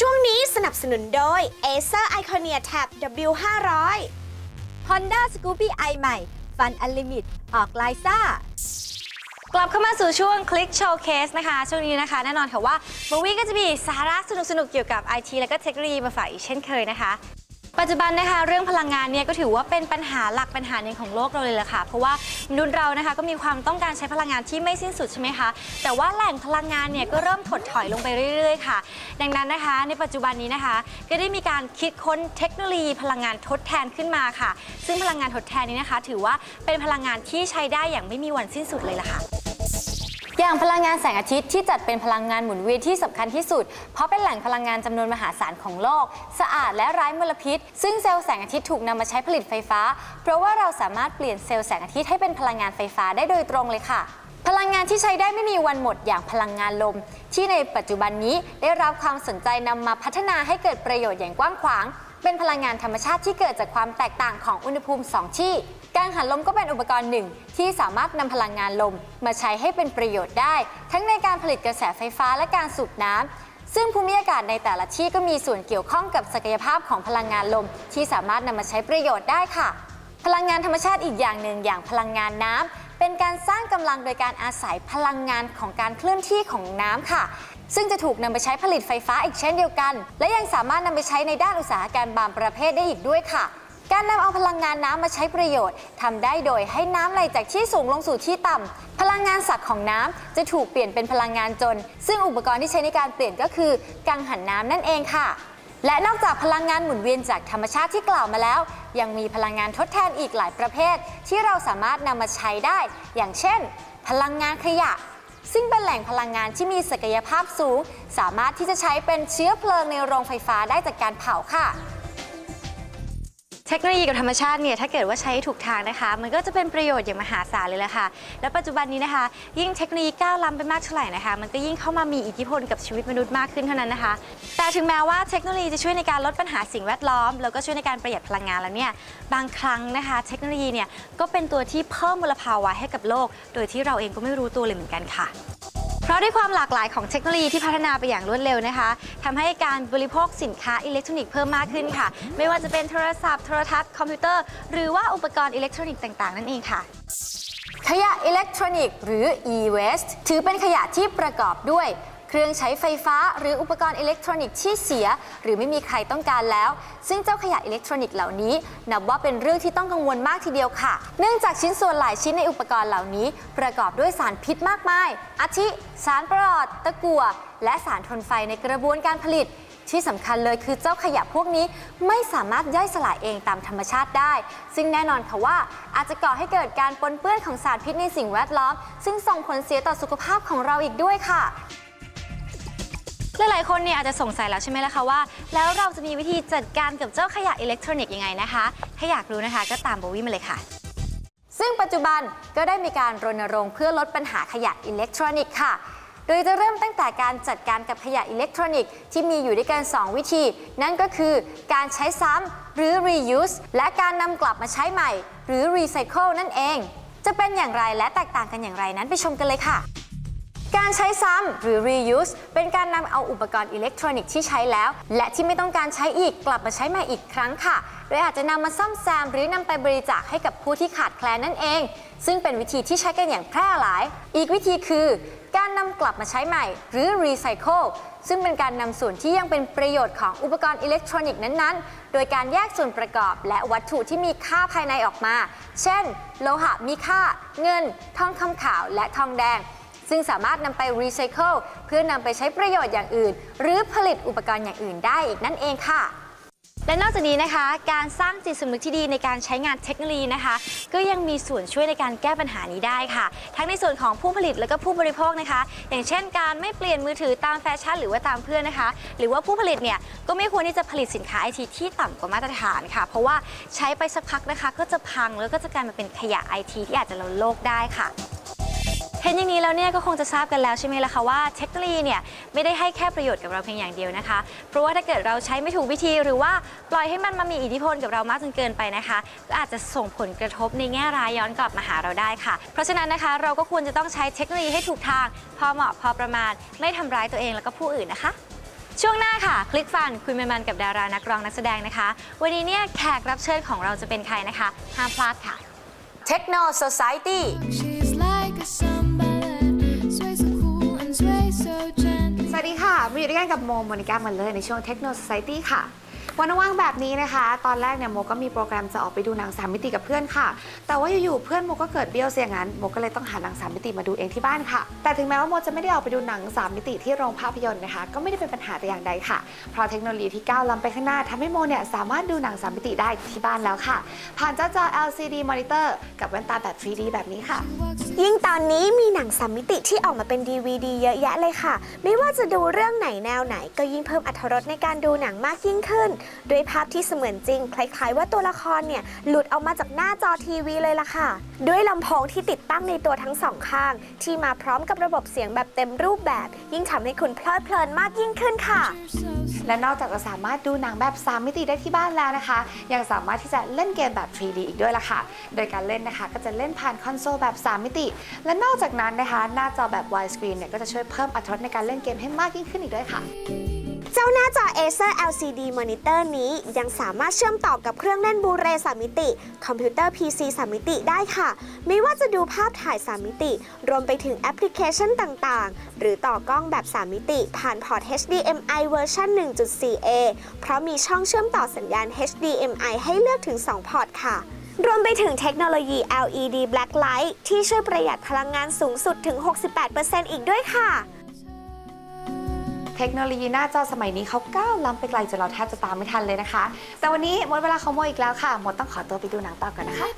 ช่วงนี้สนับสนุนโดย Acer Iconia Tab W500 Honda Scoopy i ใหม่ Fun Unlimited ออกไลซ่ากลับเข้ามาสู่ช่วงคลิกโชว์เคสนะคะ ช่วงนี้นะคะ แน่นอนค่ะว่าโบวี่ก็จะมีสาระสนุกๆ เกี่ยวกับ IT และก็เทคโนโลยีมาฝากอีกเช่นเคยนะคะ ปัจจุบันนะคะเรื่องพลังงานเนี่ยก็ถือว่าเป็นปัญหาหลักปัญหาหนึ่งของโลกเราเลยละค่ะ เพราะว่ามนุษย์เรานะคะก็มีความต้องการใช้พลังงานที่ไม่สิ้นสุดใช่ไหมคะ แต่ว่าแหล่งพลังงานเนี่ยก็เริ่มถดถอยลงไปเรื่อย ๆ ค่ะ ดังนั้นนะคะ ในปัจจุบันนี้นะคะ ก็ได้มีการคิดค้นเทคโนโลยีพลังงานทดแทนขึ้นมาค่ะ ซึ่งพลังงานทดแทนนี้นะคะ ถือว่าเป็นพลังงานที่ใช้ได้อย่างไม่มีวันสิ้นสุดเลยล่ะค่ะ อย่างพลังงานแสงอาทิตย์ที่จัดเป็นพลังงานหมุนเวียนที่สำคัญที่สุด เพราะเป็นแหล่งพลังงานจำนวนมหาศาลของโลก สะอาดและไร้มลพิษ ซึ่งเซลล์แสงอาทิตย์ถูกนำมาใช้ผลิตไฟฟ้า เพราะว่าเราสามารถเปลี่ยนเซลล์แสงอาทิตย์ให้เป็นพลังงานไฟฟ้าได้โดยตรงเลยค่ะ พลังงานที่ใช้ได้ไม่มีวันหมดอย่างพลังงานลม ที่ในปัจจุบันนี้ได้รับความสนใจนำมาพัฒนาให้เกิดประโยชน์อย่างกว้างขวาง เป็นพลังงานธรรมชาติที่เกิดจากความแตกต่างของอุณหภูมิ 2 ที่ กังหันลมก็เป็นอุปกรณ์หนึ่ง ที่สามารถนำพลังงานลมมาใช้ให้เป็นประโยชน์ได้ ทั้งในการผลิตกระแสไฟฟ้าและการสูบน้ำซึ่งภูมิอากาศในแต่ละที่ก็มีส่วนเกี่ยวข้องกับศักยภาพของพลังงานลม ที่สามารถนำมาใช้ประโยชน์ได้ค่ะ พลังงานธรรมชาติอีกอย่างหนึ่งอย่างพลังงานน้ำเป็นการสร้างกำลังโดยการอาศัยพลังงานของการเคลื่อนที่ของน้ำค่ะ ซึ่งจะถูกนำไปใช้ผลิตไฟฟ้าอีกเช่นเดียวกัน และยังสามารถนำไปใช้ในด้านอุตสาหกรรมบางประเภทได้อีกด้วยค่ะ การนำเอาพลังงานน้ำมาใช้ประโยชน์ทำได้โดยให้น้ำไหลจากที่สูงลงสู่ที่ต่ำพลังงานสักของน้ำจะถูกเปลี่ยนเป็นพลังงานจน ซึ่งอุปกรณ์ที่ใช้ในการเปลี่ยนก็คือ กังหันน้ำนั่นเองค่ะ และนอกจากพลังงานหมุนเวียนจากธรรมชาติที่กล่าวมาแล้ว ยังมีพลังงานทดแทนอีกหลายประเภท ที่เราสามารถนำมาใช้ได้ อย่างเช่น พลังงานขยะ ซึ่งเป็นแหล่งพลังงานที่มีศักยภาพสูง สามารถที่จะใช้เป็นเชื้อเพลิงในโรงไฟฟ้าได้จากการเผาค่ะ เทคโนโลยีกับธรรมชาติเนี่ยถ้าเกิดว่าใช้ถูกทางนะคะ มันก็จะเป็นประโยชน์อย่างมหาศาลเลยแหละค่ะ และปัจจุบันนี้นะคะ ยิ่งเทคโนโลยีก้าวล้ำไปมากเท่าไหร่นะคะ มันก็ยิ่งเข้ามามีอิทธิพลกับชีวิตมนุษย์มากขึ้นเท่านั้นนะคะ แต่ถึงแม้ว่าเทคโนโลยีจะช่วยในการลดปัญหาสิ่งแวดล้อม แล้วก็ช่วยในการประหยัดพลังงานแล้วเนี่ยบางครั้งนะคะ เทคโนโลยีเนี่ยก็เป็นตัวที่เพิ่มมลภาวะให้กับโลก โดยที่เราเองก็ไม่รู้ตัวเลยเหมือนกันค่ะ เพราะด้วยความหลากหลายของเทคโนโลยีที่พัฒนาไปอย่างรวดเร็วนะคะทำให้การบริโภคสินค้าอิเล็กทรอนิกส์เพิ่มมากขึ้นค่ะ ไม่ว่าจะเป็นโทรศัพท์โทรทัศน์คอมพิวเตอร์ หรือว่าอุปกรณ์อิเล็กทรอนิกส์ต่างๆ นั่นเองค่ะ ขยะอิเล็กทรอนิกส์หรือ e-waste ถือเป็นขยะที่ประกอบด้วย เครื่องใช้ไฟฟ้า หรืออุปกรณ์อิเล็กทรอนิกส์ที่เสีย หรือไม่มีใครต้องการแล้ว ซึ่งเจ้าขยะอิเล็กทรอนิกส์เหล่านี้ นับว่าเป็นเรื่องที่ต้องกังวลมากทีเดียวค่ะ เนื่องจากชิ้นส่วนหลายชิ้นในอุปกรณ์เหล่านี้ ประกอบด้วยสารพิษมากมาย อาทิ สารประหลอด ตะกั่ว และสารทนไฟในกระบวนการผลิตที่สำคัญเลยคือเจ้าขยะพวกนี้ไม่สามารถย่อยสลายเองตามธรรมชาติได้ ซึ่งแน่นอนค่ะว่าอาจจะก่อให้เกิดการปนเปื้อนของสารพิษในสิ่งแวดล้อม ซึ่งส่งผลเสียต่อสุขภาพของเราอีกด้วยค่ะ หลายๆ คนเนี่ยอาจจะสงสัยแล้วใช่ไหมล่ะคะว่า แล้วเราจะมีวิธีจัดการกับเจ้าขยะอิเล็กทรอนิกส์ยังไงนะคะ ถ้าอยากรู้นะคะก็ตามโบวี่มาเลยค่ะ ซึ่งปัจจุบันก็ได้มีการรณรงค์เพื่อลดปัญหาขยะอิเล็กทรอนิกส์ค่ะ โดยจะเริ่มตั้งแต่การจัดการกับขยะอิเล็กทรอนิกส์ที่มีอยู่ด้วยกัน 2 วิธี นั่นก็คือการใช้ซ้ำหรือ reuse และการนำกลับมาใช้ใหม่ หรือ recycle นั่นเอง จะเป็นอย่างไรและแตกต่างกันอย่างไรนั้นไปชมกันเลยค่ะ ใช้ซ้ำหรือ reuse เป็นการนำเอาอุปกรณ์อิเล็กทรอนิกส์ที่ใช้แล้ว และที่ไม่ต้องการใช้อีกกลับมาใช้ใหม่อีกครั้งค่ะ โดยอาจจะนำมาซ่อมแซมหรือนำไปบริจาคให้กับผู้ที่ขาดแคลนนั่นเอง ซึ่งเป็นวิธีที่ใช้กันอย่างแพร่หลาย อีกวิธีคือ การนำกลับมาใช้ใหม่ หรือ recycle ซึ่งเป็นการนำส่วนที่ยังเป็นประโยชน์ของอุปกรณ์อิเล็กทรอนิกส์นั้นๆ โดยการแยกส่วนประกอบและวัตถุที่มีค่าภายในออกมา เช่น โลหะมีค่า เงิน ทองคำขาว และทองแดง ซึ่งสามารถนำไปรีไซเคิลเพื่อนำไปใช้ประโยชน์อย่างอื่น หรือผลิตอุปกรณ์อย่างอื่นได้อีกนั่นเองค่ะ และนอกจากนี้นะคะ การสร้างจิตสำนึกที่ดีในการใช้งานเทคโนโลยีนะคะ ก็ยังมีส่วนช่วยในการแก้ปัญหานี้ได้ค่ะ ทั้งในส่วนของผู้ผลิตและก็ผู้บริโภคนะคะ อย่างเช่น การไม่เปลี่ยนมือถือตามแฟชั่นหรือว่าตามเพื่อนนะคะ หรือว่าผู้ผลิตเนี่ยก็ไม่ควรที่จะผลิตสินค้าไอทีที่ต่ำกว่ามาตรฐานค่ะ เพราะว่าใช้ไปสักพักนะคะ ก็จะพังแล้วก็จะกลายมาเป็นขยะไอทีที่อาจจะล้นโลกได้ค่ะ เห็นอย่างนี้แล้วเนี่ยก็คงจะทราบกันแล้วใช่ไหมล่ะคะว่าเทคโนโลยีเนี่ยไม่ได้ให้แค่ประโยชน์กับเราเพียงอย่างเดียวนะคะ เพราะว่าถ้าเกิดเราใช้ไม่ถูกวิธีหรือว่าปล่อยให้มันมามีอิทธิพลกับเรามากจนเกินไปนะคะ ก็อาจจะส่งผลกระทบในแง่ร้ายย้อนกลับมาหาเราได้ค่ะ เพราะฉะนั้นนะคะเราก็ควรจะต้องใช้เทคโนโลยีให้ถูกทาง พอเหมาะพอประมาณ ไม่ทำร้ายตัวเองแล้วก็ผู้อื่นนะคะช่วงหน้าค่ะ คลิกฟันคุยมันๆกับดารานักร้องนักแสดงนะคะ วันนี้เนี่ยแขกรับเชิญของเราจะเป็นใครนะคะ ห้ามพลาดค่ะ Techno Society สวัสดีค่ะมาอยู่ด้วยกันกับโมโมนิก้ามันเลยในช่วงเทคโนโลยีค่ะ วันว่างแบบนี้นะคะ ตอนแรกเนี่ยโมก็มีโปรแกรมจะออกไปดูหนังสามมิติกับเพื่อนค่ะ แต่ว่าอยู่ๆเพื่อนโมก็เกิดเบี้ยวเสียงั้นโมก็เลยต้องหาหนังสามมิติมาดูเองที่บ้านค่ะ แต่ถึงแม้ว่าโมจะไม่ได้ออกไปดูหนังสามมิติที่โรงภาพยนตร์นะคะ ก็ไม่ได้เป็นปัญหาแต่อย่างใดค่ะ เพราะเทคโนโลยีที่ก้าวล้ำไปข้างหน้าทำให้โมเนี่ยสามารถดูหนังสามมิติได้ที่บ้านแล้วค่ะ ผ่านเจ้าจอ LCD monitor กับแว่นตาแบบ 3D แบบนี้ค่ะ ยิ่งตอนนี้มีหนังสามมิติที่ออกมาเป็น DVD เยอะแยะเลยค่ะ ไม่ว่าจะดูเรื่องไหนแนวไหน ก็ยิ่งเพิ่มอรรถรสในการดูหนังมากยิ่งขึ้นด้วยภาพที่เสมือนจริง คล้ายๆ ว่าตัวละครเนี่ยหลุดออกมาจากหน้าจอทีวีเลยล่ะค่ะ ด้วยลำโพงที่ติดตั้งในตัวทั้งสองข้าง ที่มาพร้อมกับระบบเสียงแบบเต็มรูปแบบ ยิ่งทำให้คุณเพลิดเพลินมากยิ่งขึ้นค่ะ และนอกจากจะสามารถดูหนังแบบ 3 มิติได้ที่บ้านแล้วนะคะ ยังสามารถที่จะเล่นเกมแบบ 3D อีกด้วยล่ะค่ะ โดยการเล่นนะคะก็จะเล่นผ่านคอนโซลแบบ 3 มิติ และนอกจากนั้นนะคะ หน้าจอแบบ wide screen เนี่ยก็จะช่วยเพิ่มอรรถรสในการเล่นเกมให้มากยิ่งขึ้นอีกด้วยค่ะ เจ้าหน้าจอ Acer LCD Monitor นี้ยังสามารถเชื่อมต่อกับเครื่องเล่นบูเรสามมิติ คอมพิวเตอร์ PC สามมิติได้ค่ะ ไม่ว่าจะดูภาพถ่าย3มิติ รวมไปถึงแอปพลิเคชันต่างๆ หรือต่อกล้องแบบ3มิติ ผ่านพอร์ต HDMI เวอร์ชัน 1.4A เพราะมีช่องเชื่อมต่อสัญญาณ HDMI ให้เลือกถึง 2 พอร์ตค่ะรวมไปถึงเทคโนโลยี LED Black Light ที่ช่วยประหยัดพลังงานสูงสุดถึง 68%อีกด้วยค่ะ เทคโนโลยีหน้าจอสมัยนี้เขาก้าวล้ำไปไกลจนเราแทบจะตามไม่ทันเลยนะคะ แต่วันนี้หมดเวลาของโมอีกแล้วค่ะหมดต้องขอตัวไปดูหนังต่อก่อนนะคะ